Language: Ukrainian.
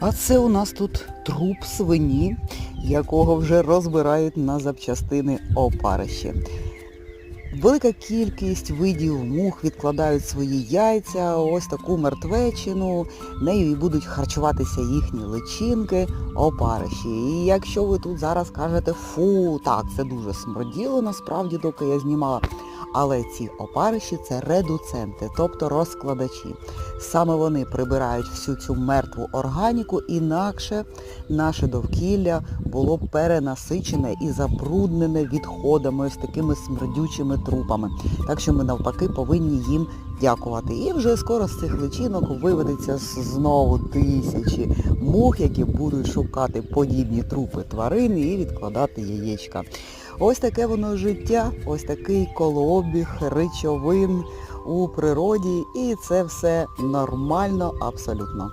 А це у нас тут труп свині, якого вже розбирають на запчастини опарищі. Велика кількість видів мух відкладають свої яйця, ось таку мертвечину, нею і будуть харчуватися їхні личинки, опариші. І якщо ви тут зараз кажете фу, так, це дуже смерділо насправді, доки я знімала. Але ці опариші це редуценти, тобто розкладачі. Саме вони прибирають всю цю мертву органіку, інакше наше довкілля було б перенасичене і забруднене відходами, ось такими смердючими трупами. Так що ми навпаки повинні їм дякувати. І вже скоро з цих личинок виведеться знову тисячі мух, які будуть шукати подібні трупи тварин і відкладати яєчка. Ось таке воно життя, ось такий колообіг речовин у природі, і це все нормально абсолютно.